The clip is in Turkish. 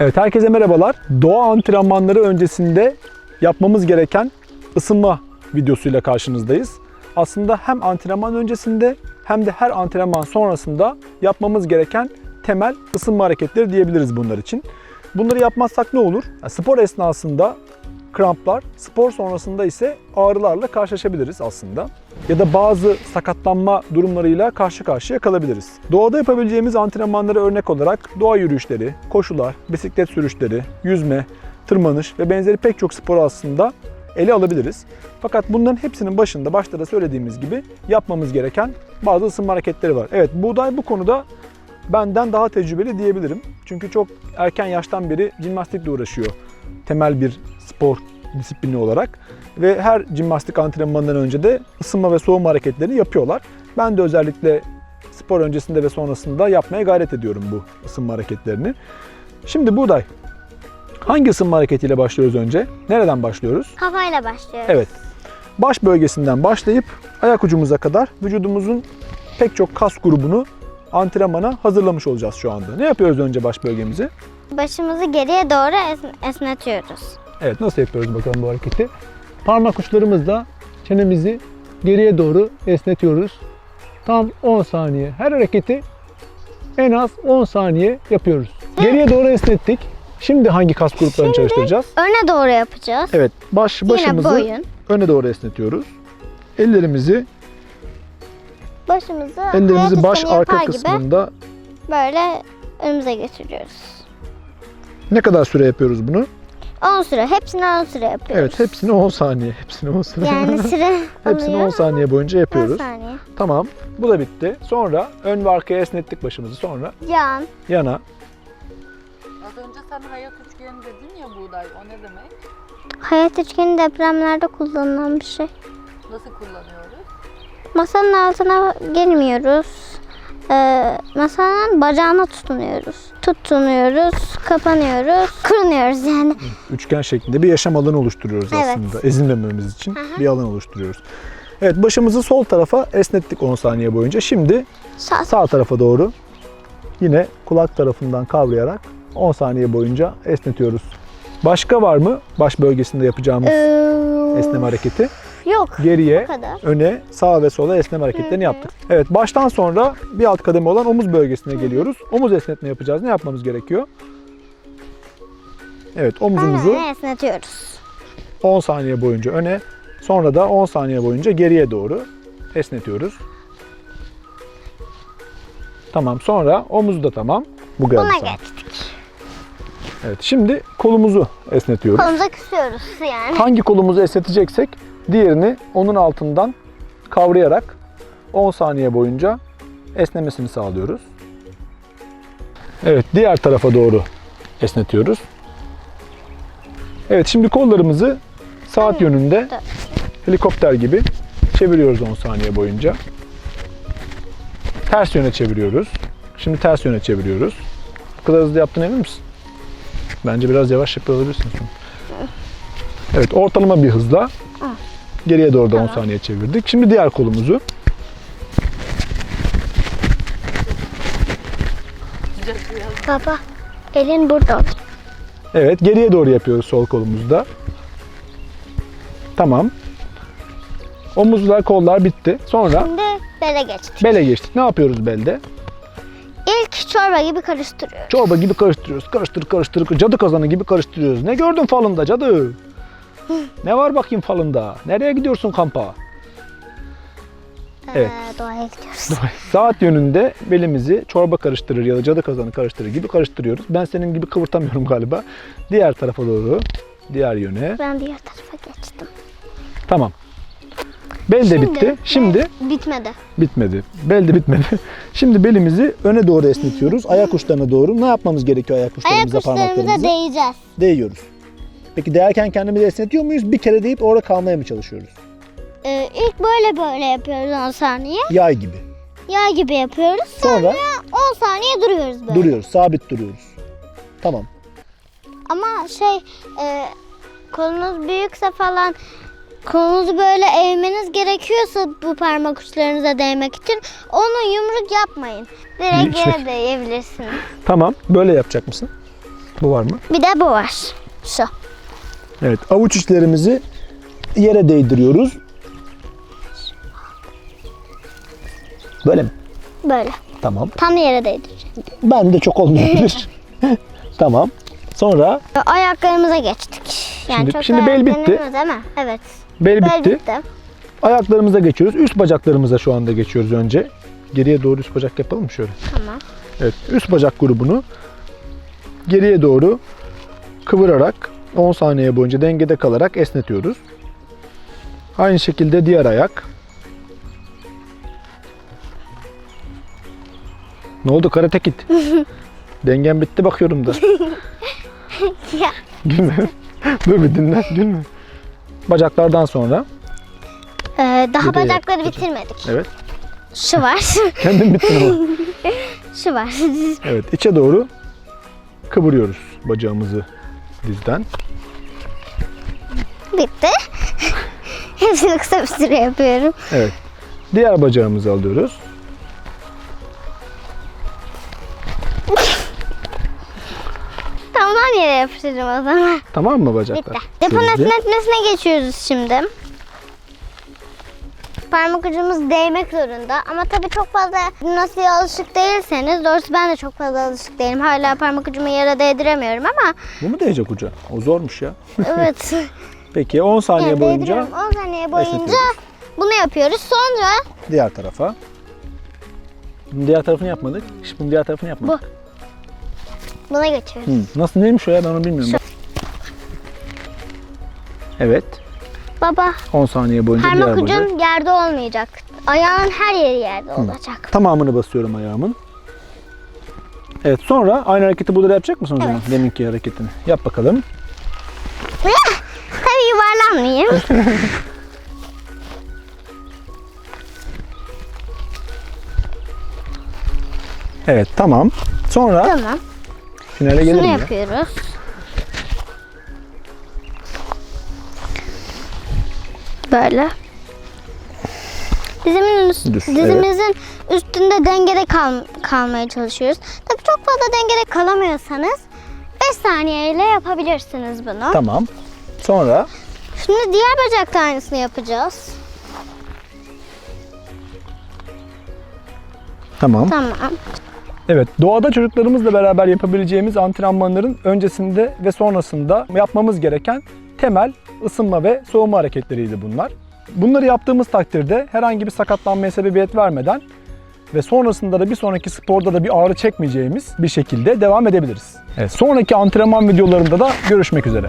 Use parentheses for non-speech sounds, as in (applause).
Evet herkese merhabalar. Doğa antrenmanları öncesinde yapmamız gereken ısınma videosuyla karşınızdayız. Aslında hem antrenman öncesinde hem de her antrenman sonrasında yapmamız gereken temel ısınma hareketleri diyebiliriz bunlar için. Bunları yapmazsak ne olur? Yani spor esnasında kramplar, spor sonrasında ise ağrılarla karşılaşabiliriz aslında. Ya da bazı sakatlanma durumlarıyla karşı karşıya kalabiliriz. Doğada yapabileceğimiz antrenmanlara örnek olarak doğa yürüyüşleri, koşular, bisiklet sürüşleri, yüzme, tırmanış ve benzeri pek çok spor aslında ele alabiliriz. Fakat bunların hepsinin başında başta da söylediğimiz gibi yapmamız gereken bazı ısınma hareketleri var. Evet buğday bu konuda benden daha tecrübeli diyebilirim. Çünkü çok erken yaştan beri jimnastikle uğraşıyor. Temel bir spor disiplini olarak. Ve her jimnastik antrenmanından önce de ısınma ve soğuma hareketlerini yapıyorlar. Ben de özellikle spor öncesinde ve sonrasında yapmaya gayret ediyorum bu ısınma hareketlerini. Şimdi buğday. Hangi ısınma hareketiyle başlıyoruz önce? Nereden başlıyoruz? Kafayla başlıyoruz. Evet. Baş bölgesinden başlayıp ayak ucumuza kadar vücudumuzun pek çok kas grubunu antrenmana hazırlamış olacağız şu anda. Ne yapıyoruz önce baş bölgemizi? Başımızı geriye doğru es- esnetiyoruz. Evet nasıl yapıyoruz bakalım bu hareketi? Parmak uçlarımızla çenemizi geriye doğru esnetiyoruz. Tam 10 saniye. Her hareketi en az 10 saniye yapıyoruz. Geriye doğru esnettik. Şimdi hangi kas gruplarını çalıştıracağız? Öne doğru yapacağız. Evet, baş başımızı boyun. öne doğru esnetiyoruz. Ellerimizi Başımızı ellerimizi baş arka kısmında böyle önümüze getiriyoruz. ne kadar süre yapıyoruz bunu? 10 süre. Hepsini 10 süre yapıyoruz. Evet, hepsini 10 saniye. Hepsini 10 saniye. Yani (laughs) süre hepsini 10 alıyor. saniye boyunca 10 yapıyoruz. saniye. Tamam. Bu da bitti. Sonra ön ve arkaya esnettik başımızı. Sonra Yan. yana. Az önce sen hayat üçgeni dedin ya buğday. O ne demek? Hayat üçgeni depremlerde kullanılan bir şey. Nasıl kullanıyoruz? Masanın altına gelmiyoruz. Ee, masanın bacağına tutunuyoruz. Tutunuyoruz, kapanıyoruz, kırınıyoruz yani. Üçgen şeklinde bir yaşam alanı oluşturuyoruz Evet. aslında. Ezilmememiz için bir alan oluşturuyoruz. Evet başımızı sol tarafa esnettik 10 saniye boyunca. Şimdi Sağ sağ tarafa doğru yine kulak tarafından kavrayarak 10 saniye boyunca esnetiyoruz. Başka var mı baş bölgesinde yapacağımız Ee, esneme hareketi? Yok. Geriye, kadar. öne, sağa ve sola esneme hareketlerini yaptık. Evet baştan sonra bir alt kademe olan omuz bölgesine geliyoruz. Omuz esnetme yapacağız. Ne yapmamız gerekiyor? Evet omuzumuzu Aynen esnetiyoruz. 10 saniye boyunca öne, sonra da 10 saniye boyunca geriye doğru esnetiyoruz. Tamam sonra omuzu da tamam. Bu geldi Buna sana. geçtik. Evet şimdi kolumuzu esnetiyoruz. Kolumuza küsüyoruz yani. Hangi kolumuzu esneteceksek diğerini onun altından kavrayarak 10 saniye boyunca esnemesini sağlıyoruz. Evet diğer tarafa doğru esnetiyoruz. Evet şimdi kollarımızı saat yönünde helikopter gibi çeviriyoruz 10 saniye boyunca. Ters yöne çeviriyoruz. Şimdi ters yöne çeviriyoruz. Bu kadar hızlı yaptın emin misin? Bence biraz yavaş yapabilirsin. Evet ortalama bir hızla geriye doğru da 10 saniye çevirdik. Şimdi diğer kolumuzu Baba elin burada olsun. evet geriye doğru yapıyoruz sol kolumuzda. Tamam. Omuzlar, kollar bitti. Sonra Şimdi bele geçtik. bele geçtik. Ne yapıyoruz belde? İlk çorba gibi karıştırıyoruz. Çorba gibi karıştırıyoruz. Karıştır, karıştır. Cadı kazanı gibi karıştırıyoruz. Ne gördün falında cadı? Ne var bakayım falında? Nereye gidiyorsun kampa? Evet. Ee, doğaya gidiyoruz. Saat yönünde belimizi çorba karıştırır ya da cadı kazanı karıştırır gibi karıştırıyoruz. Ben senin gibi kıvırtamıyorum galiba. Diğer tarafa doğru, diğer yöne. Ben diğer tarafa geçtim. Tamam. Bel de bitti. Şimdi bitmedi. bitmedi. Bel de bitmedi. (laughs) Şimdi belimizi öne doğru esnetiyoruz. Ayak uçlarına doğru. Ne yapmamız gerekiyor ayak Ayak uçlarımıza, uçlarımıza parmaklarımıza? değeceğiz. Değiyoruz. Peki değerken kendimizi esnetiyor muyuz? Bir kere deyip orada kalmaya mı çalışıyoruz? Ee, ilk böyle böyle yapıyoruz 10 saniye. Yay gibi. Yağ gibi yapıyoruz. Sonra Sonra 10 saniye duruyoruz böyle. duruyoruz, sabit duruyoruz. Tamam. Ama şey e, kolunuz büyükse falan kolunuzu böyle eğmeniz gerekiyorsa bu parmak uçlarınıza değmek için onu yumruk yapmayın. Direkt Şey- yere değebilirsiniz. Tamam. Böyle yapacak mısın? Bu var mı? Bir de bu var. Şu. Evet. Avuç içlerimizi yere değdiriyoruz. Böyle mi? Böyle. Tamam. Tam yere değdireceğim. Ben de çok olmayabilir. (laughs) tamam. Sonra Ayaklarımıza geçtik. Yani Şimdi- çok şimdi bel bitti. Değil mi? Evet. bel Bel bitti. bitti. Ayaklarımıza geçiyoruz. Üst bacaklarımıza şu anda geçiyoruz önce. Geriye doğru üst bacak yapalım mı şöyle? Tamam. Evet. Üst bacak grubunu geriye doğru kıvırarak 10 saniye boyunca dengede kalarak esnetiyoruz. Aynı şekilde diğer ayak. Ne oldu karate kid? (laughs) Dengen bitti bakıyorum da. Gülme. Dur bir dinlen gülme. Bacaklardan sonra. Ee, daha Bir bacakları bacak. bitirmedik. Evet. Şu var. (laughs) Kendin bittin ama. Şu var. Evet içe doğru kıvırıyoruz bacağımızı dizden. Bitti. (laughs) Hepsini kısa bir süre yapıyorum. Evet. Diğer bacağımızı alıyoruz. Tamam yere yapıştıracağım o zaman. Tamam mı bacaklar? Bitti. Depo Şöyle. netmesine geçiyoruz şimdi. Parmak ucumuz değmek zorunda. Ama tabii çok fazla jimnastiğe alışık değilseniz, doğrusu ben de çok fazla alışık değilim. Hala parmak ucumu yere değdiremiyorum ama Bu mu değecek uca? O zormuş ya. evet. (laughs) Peki 10 saniye yani boyunca değdiriyorum. 10 saniye boyunca bunu yapıyoruz. Sonra diğer tarafa. Bunun diğer tarafını yapmadık. Bunun diğer tarafını yapmadık. buna geçiyoruz. Hı. Nasıl neymiş o ya ben onu bilmiyorum. Evet. Baba 10 saniye boyunca parmak diğer bacak. ucun yerde olmayacak. Ayağın her yeri yerde olacak. Tamamını basıyorum ayağımın. Evet sonra aynı hareketi burada da yapacak mısın o zaman? Evet. Deminki hareketini. Yap bakalım. Tabii yuvarlanmayayım. (laughs) Evet tamam. Sonra tamam. finale Şunu gelelim ya. yapıyoruz. Böyle. Dizimin üst- dizimizin üstünde dengede kal- kalmaya çalışıyoruz. Tabii çok fazla dengede kalamıyorsanız 5 saniyeyle yapabilirsiniz bunu. Tamam. Sonra Şimdi diğer bacakta aynısını yapacağız. tamam. Tamam. Evet, doğada çocuklarımızla beraber yapabileceğimiz antrenmanların öncesinde ve sonrasında yapmamız gereken temel ısınma ve soğuma hareketleriydi bunlar. Bunları yaptığımız takdirde herhangi bir sakatlanmaya sebebiyet vermeden ve sonrasında da bir sonraki sporda da bir ağrı çekmeyeceğimiz bir şekilde devam edebiliriz. Evet, sonraki antrenman videolarında da görüşmek üzere.